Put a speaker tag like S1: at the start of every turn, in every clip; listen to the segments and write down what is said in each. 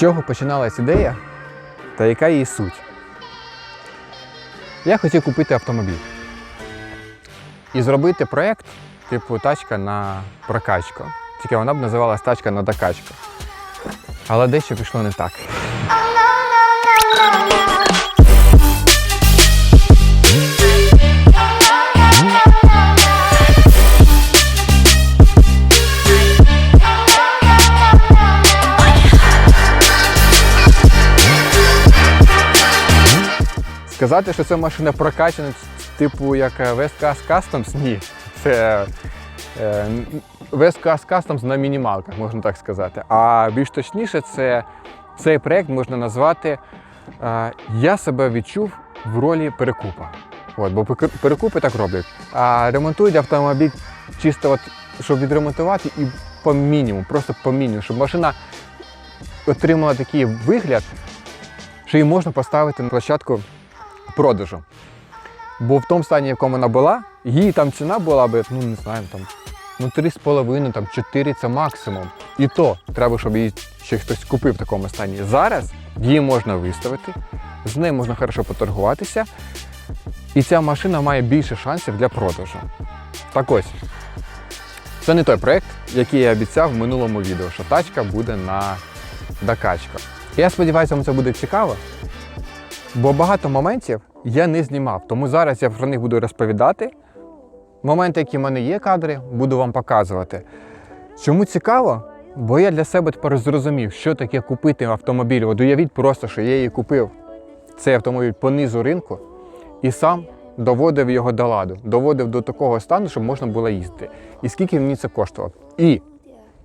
S1: чого починалась ідея та яка її суть? Я хотів купити автомобіль і зробити проєкт, типу тачка на прокачку. Тільки вона б називалась тачка на докачку. Але дещо пішло не так. Сказати, що це машина прокачана, типу як е, West Coast Customs, ні. Це е, West Coast Customs на мінімалках, можна так сказати. А більш точніше, це цей проєкт можна назвати е, Я себе відчув в ролі перекупа. От, бо перекупи так роблять. А ремонтують автомобіль чисто, от, щоб відремонтувати і по мінімуму, просто по мінімуму, щоб машина отримала такий вигляд, що її можна поставити на площадку продажу. Бо в тому стані, в якому вона була, її там ціна була би, ну не знаю, там, ну 3,5, там 4 це максимум. І то треба, щоб її ще хтось купив в такому стані. Зараз її можна виставити, з нею можна хорошо поторгуватися, і ця машина має більше шансів для продажу. Так ось. Це не той проєкт, який я обіцяв в минулому відео, що тачка буде на докачку. Я сподіваюся, вам це буде цікаво. Бо багато моментів я не знімав, тому зараз я про них буду розповідати. Моменти, які в мене є кадри, буду вам показувати. Чому цікаво? Бо я для себе тепер зрозумів, що таке купити автомобіль. От уявіть просто, що я її купив цей автомобіль по низу ринку і сам доводив його до ладу, доводив до такого стану, щоб можна було їздити. І скільки мені це коштувало? І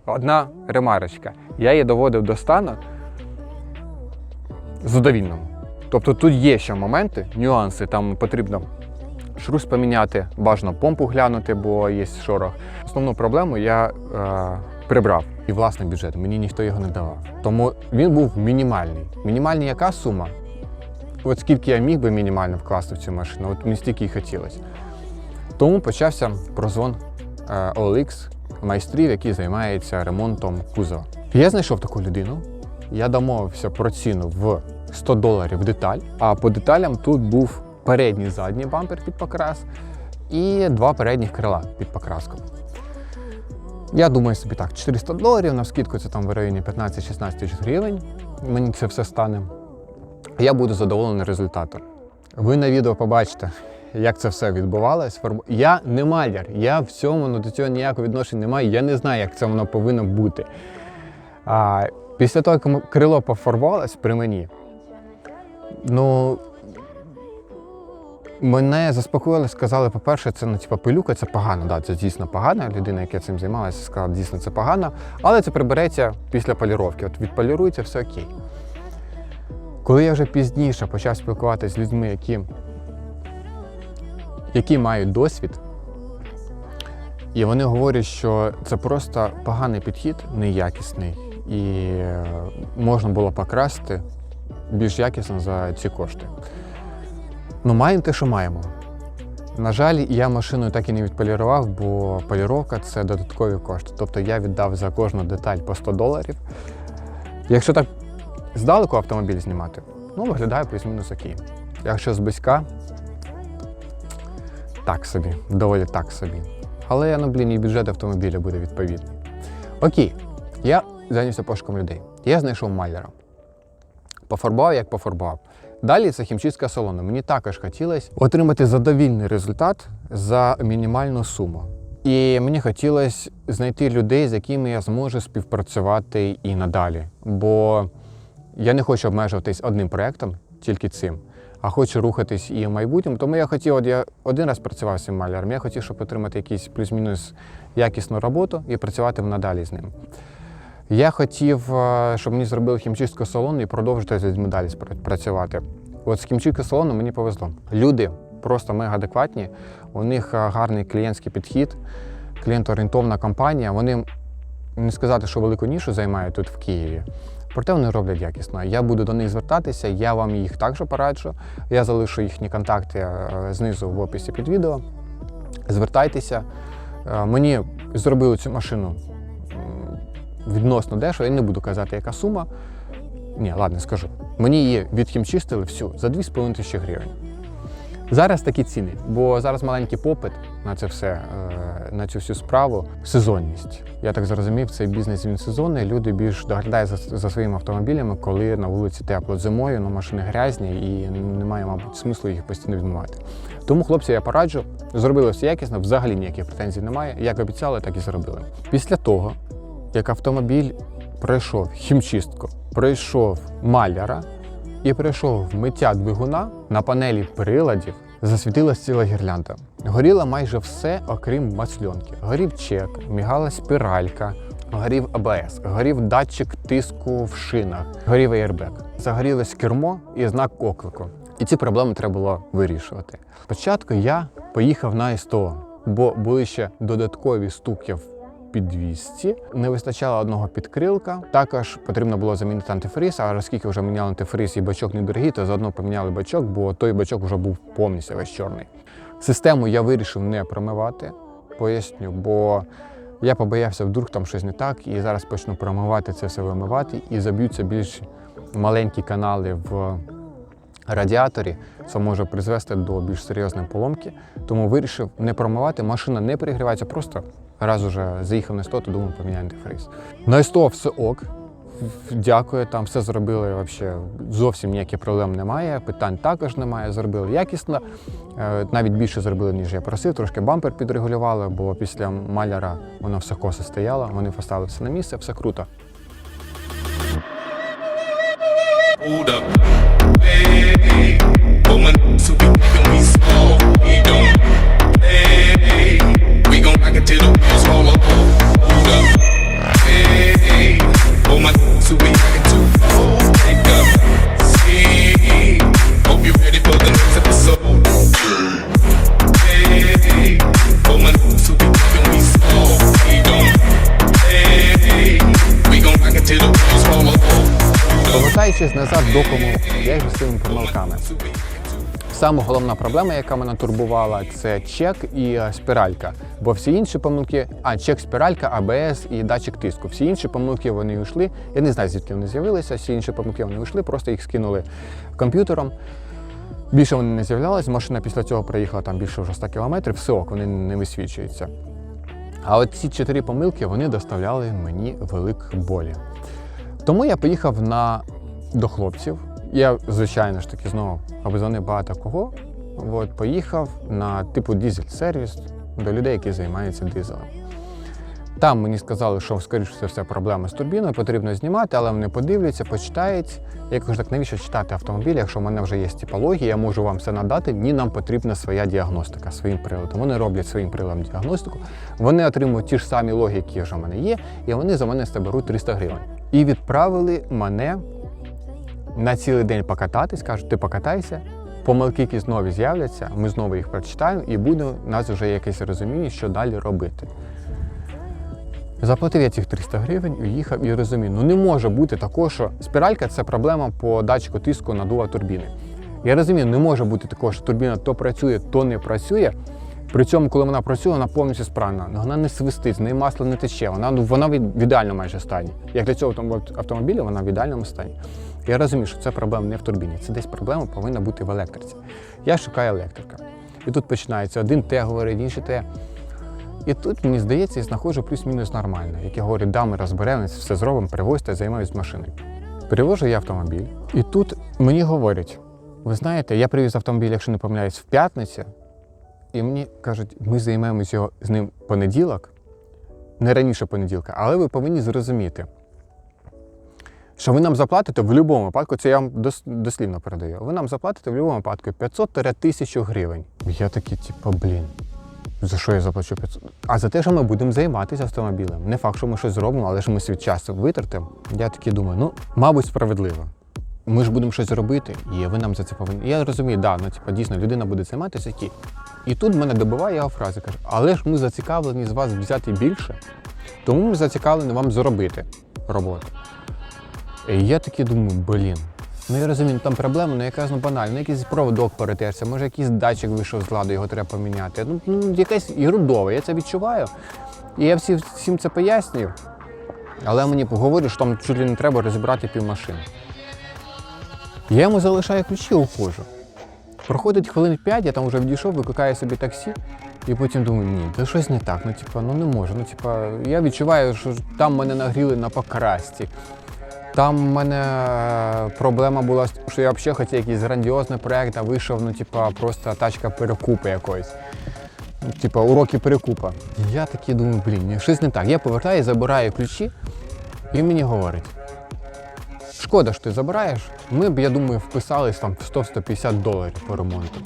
S1: одна ремарочка. Я її доводив до стану задовільному. Тобто тут є ще моменти, нюанси, там потрібно шрус поміняти, бажано помпу глянути, бо є шорох. Основну проблему я е, прибрав. І власний бюджет, мені ніхто його не давав. Тому він був мінімальний. Мінімальний яка сума? От скільки я міг би мінімально вкласти в цю машину, от мені стільки і хотілося. Тому почався прозвон е, OLX майстрів, які займаються ремонтом кузова. Я знайшов таку людину, я домовився про ціну в 100 доларів деталь, а по деталям тут був передній задній бампер під покрас і два передніх крила під покраску. Я думаю собі так, 400 доларів, на скидку це там в районі 15-16 тисяч гривень. Мені це все стане. Я буду задоволений результатом. Ви на відео побачите, як це все відбувалось. Я не маляр, я в цьому ну, до цього ніякого відношення не маю. Я не знаю, як це воно повинно бути. А, після того, як крило пофарбувалось при мені, ну. Мене заспокоїли, сказали, по-перше, це ну, типу, пилюка, це погано. Да, це дійсно погано. Людина, яка цим займалася, сказала, дійсно це погано, але це прибереться після поліровки. От відполірується, все окей. Коли я вже пізніше почав спілкуватися з людьми, які, які мають досвід, і вони говорять, що це просто поганий підхід, неякісний, і е, можна було покрасти більш якісно за ці кошти. Ну, маємо те, що маємо. На жаль, я машину так і не відполірував, бо поліровка це додаткові кошти. Тобто я віддав за кожну деталь по 100 доларів. Якщо так здалеку автомобіль знімати, ну виглядає плюс-мінус окей. Якщо зблизька, так собі, доволі так собі. Але ну, блін, і бюджет автомобіля буде відповідний. Окей, я зайнявся пошуком людей. Я знайшов маляра. Пофарбував, як пофарбував. Далі це хімчистка салону. Мені також хотілося отримати задовільний результат за мінімальну суму. І мені хотілося знайти людей, з якими я зможу співпрацювати і надалі. Бо я не хочу обмежуватись одним проєктом, тільки цим, а хочу рухатись і в майбутньому. Тому я хотів, от я один раз працював з цим маляром, я хотів, щоб отримати якийсь плюс-мінус якісну роботу і працювати надалі з ним. Я хотів, е, щоб мені зробили хімчистку салону і продовжити з людьми далі працювати. От з хімчисткою салону мені повезло. Люди просто мега адекватні, у них е, гарний клієнтський підхід, клієнтоорієнтовна компанія. Вони не сказати, що велику нішу займають тут в Києві. Проте вони роблять якісно. Я буду до них звертатися, я вам їх також пораджу. Я залишу їхні контакти е, знизу в описі під відео. Звертайтеся. Мені зробили цю машину відносно дешево, я не буду казати, яка сума. Ні, ладно, скажу. Мені її відхімчистили всю за 2,5 тисячі гривень. Зараз такі ціни, бо зараз маленький попит на це все, е, на цю всю справу. Сезонність. Я так зрозумів, цей бізнес він сезонний. Люди більш доглядають за, за своїми автомобілями, коли на вулиці тепло зимою, ну машини грязні і немає, мабуть, смислу їх постійно відмивати. Тому, хлопці, я пораджу, зробили все якісно, взагалі ніяких претензій немає. Як обіцяли, так і зробили. Після того, як автомобіль пройшов хімчистку, пройшов маляра, і прийшов миття двигуна на панелі приладів, засвітилась ціла гірлянда. Горіло майже все, окрім масльонки. Горів чек, мігала спіралька, горів АБС, горів датчик тиску в шинах, горів аєрбек. Загорілось кермо і знак оклику. І ці проблеми треба було вирішувати. Спочатку я поїхав на СТО, бо були ще додаткові стуки в підвісці. Не вистачало одного підкрилка. Також потрібно було замінити антифриз, а оскільки вже міняли антифриз і бачок недорогий, то заодно поміняли бачок, бо той бачок вже був повністю весь чорний. Систему я вирішив не промивати, поясню, бо я побоявся, вдруг там щось не так, і зараз почну промивати це все вимивати, і заб'ються більш маленькі канали в радіаторі, це може призвести до більш серйозної поломки. Тому вирішив не промивати. Машина не перегрівається, просто раз уже заїхав на 100, то думаю, поміняю антифриз. На 100 все ок. Дякую, там все зробили вообще зовсім ніяких проблем немає. Питань також немає. Зробили якісно. Е, Навіть більше зробили, ніж я просив. Трошки бампер підрегулювали, бо після маляра воно все косо стояло. Вони поставили все на місце, все круто.
S2: Hold up. Hey, my, so we can we slow. We don't.
S1: Повертаючись назад до помилок, я їх з цими помилками. Саме головна проблема, яка мене турбувала, це чек і е, спіралька. Бо всі інші помилки, а чек, спіралька, АБС і датчик тиску. Всі інші помилки вони йшли. Я не знаю, звідки вони з'явилися. Всі інші помилки вони йшли, просто їх скинули комп'ютером. Більше вони не з'являлись. Машина після цього проїхала там більше вже 100 кілометрів, все ок, вони не висвічуються. А от ці чотири помилки вони доставляли мені велику болі. Тому я поїхав на до хлопців. Я, звичайно ж таки, знову обзвонив багато кого. От, поїхав на типу дизель-сервіс до людей, які займаються дизелем. Там мені сказали, що, скоріше за все, проблема з турбіною, потрібно знімати, але вони подивляться, почитають. Я кажу, так навіщо читати автомобіль, якщо в мене вже є типологія, я можу вам все надати. Ні, нам потрібна своя діагностика своїм приладом. Вони роблять своїм приладом діагностику. Вони отримують ті ж самі логи, які вже в мене є, і вони за мене з беруть 300 гривень. І відправили мене на цілий день покататись, кажуть, ти покатайся. Помилки, які знову з'являться, ми знову їх прочитаємо, і буде у нас вже якесь розуміння, що далі робити. Заплатив я цих 300 гривень, уїхав і розумію, ну не може бути такого, що спіралька це проблема по датчику тиску надува турбіни. Я розумію, не може бути такого, що турбіна то працює, то не працює. При цьому, коли вона працює, вона повністю справна. Ну, Вона не свистить, з неї масло не тече, вона, ну, вона в ідеальному майже стані. Як для цього автомобіля, вона в ідеальному стані. Я розумію, що це проблема не в турбіні, це десь проблема повинна бути в електриці. Я шукаю електрика. І тут починається один те говорить, інший те. І тут, мені здається, я знаходжу плюс-мінус нормально, який говорить, да, ми розберемось, все зробимо, привозьте, займаюсь машиною. Перевожу я автомобіль, і тут мені говорять: ви знаєте, я привіз автомобіль, якщо не помиляюсь, в п'ятницю, і мені кажуть, ми займаємось його з ним понеділок, не раніше понеділка, але ви повинні зрозуміти, що ви нам заплатите в будь-якому випадку, це я вам дос- дослівно передаю. Ви нам заплатите в будь-якому випадку 500-1000 гривень. Я такий, типу, блін. За що я заплачу 500? А за те, що ми будемо займатися автомобілем. Не факт, що ми щось зробимо, але ж ми свій час витратимо. Я такий думаю, ну, мабуть, справедливо. Ми ж будемо щось робити, і ви нам за це повинні. Я розумію, да, ну типу, дійсно людина буде займатися які. І тут мене добиває його фраза, каже, але ж ми зацікавлені з вас взяти більше, тому ми зацікавлені вам зробити роботу. І я такий думаю, блін. Ну я розумію, там проблема, ну якась ну банальна, ну, якийсь проводок перетерся, може якийсь датчик вийшов з ладу, його треба поміняти. Ну, ну якесь ерудове, я це відчуваю. І я всі, всім це пояснюю. Але мені говорять, що там чуть ли не треба розібрати півмашини. Я йому залишаю ключі, уходжу. Проходить хвилин 5, я там вже відійшов, викликаю собі таксі, і потім думаю, ні, це щось не так. Ну, типа, ну не можу. Ну, типа, я відчуваю, що там мене нагріли на покрасті. Там в мене е, проблема була, що я взагалі хотів якийсь грандіозний проєкт, а вийшов, ну, типа, просто тачка перекупи якоїсь. Ну, Типа, уроки перекупа. Я такий думаю, блін, ні, щось не так. Я повертаю, забираю ключі, і мені говорить. Шкода, що ти забираєш. Ми б, я думаю, вписались там в 100-150 доларів по ремонту.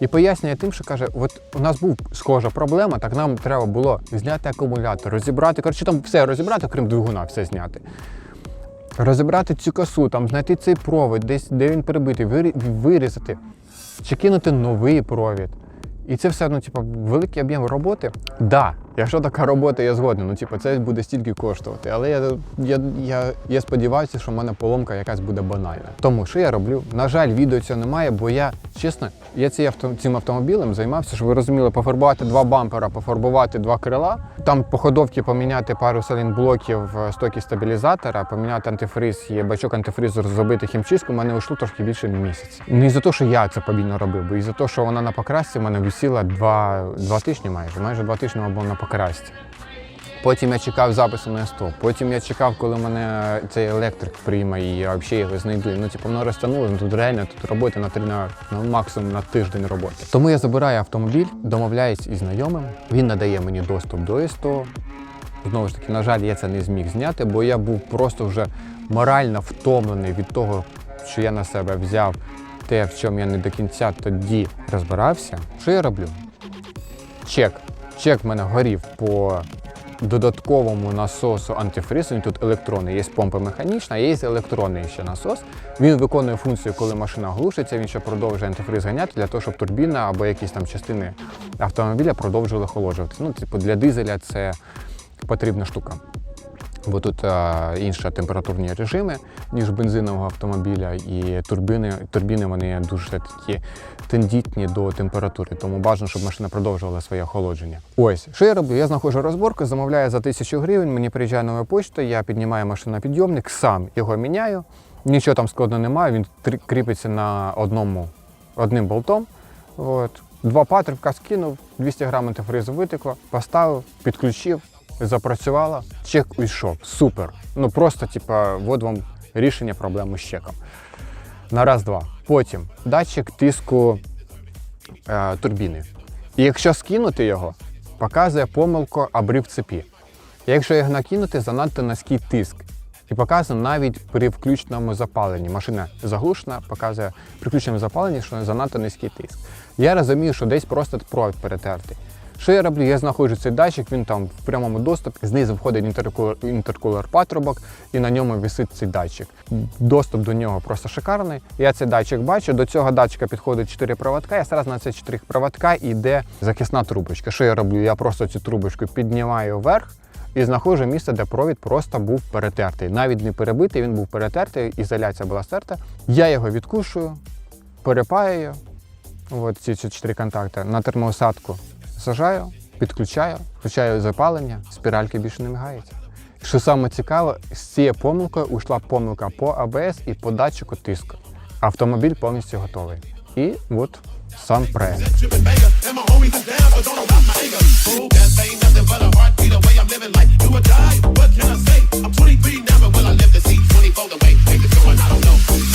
S1: І пояснює тим, що каже, от у нас був схожа проблема, так нам треба було зняти акумулятор, розібрати, коротше, там все розібрати, крім двигуна, все зняти. Розібрати цю косу, там знайти цей провід, десь де він перебитий, вирі- вирізати, чи кинути новий провід. І це все, ну, типу, великий об'єм роботи. Да, якщо така робота, я згоден, ну, типу, це буде стільки коштувати. Але я, я, я, я сподіваюся, що в мене поломка якась буде банальна. Тому що я роблю? На жаль, відео цього немає, бо я, чесно, я цей авто, цим автомобілем займався, щоб ви розуміли, пофарбувати два бампера, пофарбувати два крила. Там по ходовці поміняти пару салінблоків, е, стойки стабілізатора, поміняти антифриз і бачок антифризу зробити хімчистку, мене ушло трошки більше місяця. Не за те, що я це повільно робив, бо і за те, що вона на покрасці в мене висіла два, два тижні майже. Майже два тижні вона була на покрасці. Потім я чекав запису на СТО. Потім я чекав, коли мене цей електрик прийме і я взагалі його знайду. Ну, типу, воно розтягнуло, ну тут реально тут роботи на три на ну, максимум на тиждень роботи. Тому я забираю автомобіль, домовляюсь із знайомим. Він надає мені доступ до СТО. Знову ж таки, на жаль, я це не зміг зняти, бо я був просто вже морально втомлений від того, що я на себе взяв те, в чому я не до кінця тоді розбирався. Що я роблю? Чек. Чек в мене горів по додатковому насосу антифризу. Тут електронний. Є помпа механічна, є електронний ще насос. Він виконує функцію, коли машина глушиться, він ще продовжує антифриз ганяти для того, щоб турбіна або якісь там частини автомобіля продовжували охолоджуватися. Ну, типу, для дизеля це потрібна штука. Бо тут е, інші температурні режими, ніж бензинового автомобіля, і турбіни, турбіни вони дуже такі тендітні до температури, тому бажано, щоб машина продовжувала своє охолодження. Ось, що я роблю? Я знаходжу розборку, замовляю за тисячу гривень, мені приїжджає нова почта, я піднімаю машину на підйомник, сам його міняю. Нічого там складного немає, він кріпиться на одному одним болтом. От. Два патрубка скинув, 200 грам антифризу витекло, поставив, підключив, запрацювала, чек уйшов. Супер. Ну просто, типа, от вам рішення проблеми з чеком. На раз-два. Потім датчик тиску е, турбіни. І якщо скинути його, показує помилку обрив цепі. Якщо його накинути, занадто низький тиск. І показує навіть при включеному запаленні. Машина заглушена, показує при включеному запаленні, що занадто низький тиск. Я розумію, що десь просто провід перетертий. Що я роблю? Я знаходжу цей датчик, він там в прямому доступі. Знизу входить інтеркулер, інтеркулер патрубок, і на ньому висить цей датчик. Доступ до нього просто шикарний. Я цей датчик бачу. До цього датчика підходить 4 проводка. Я зараз на ці 4 проводка йде захисна трубочка. Що я роблю? Я просто цю трубочку піднімаю вверх. І знаходжу місце, де провід просто був перетертий. Навіть не перебитий, він був перетертий, ізоляція була стерта. Я його відкушую, перепаюю, от ці чотири контакти, на термоусадку Сажаю, підключаю, включаю запалення, спіральки більше не мигаються. Що саме цікаво, з цією помилкою уйшла помилка по АБС і по датчику тиску. Автомобіль повністю готовий. І от сам проект.
S2: What can I say? I'm 23 now, will I live to see 24 the way things going? I don't know.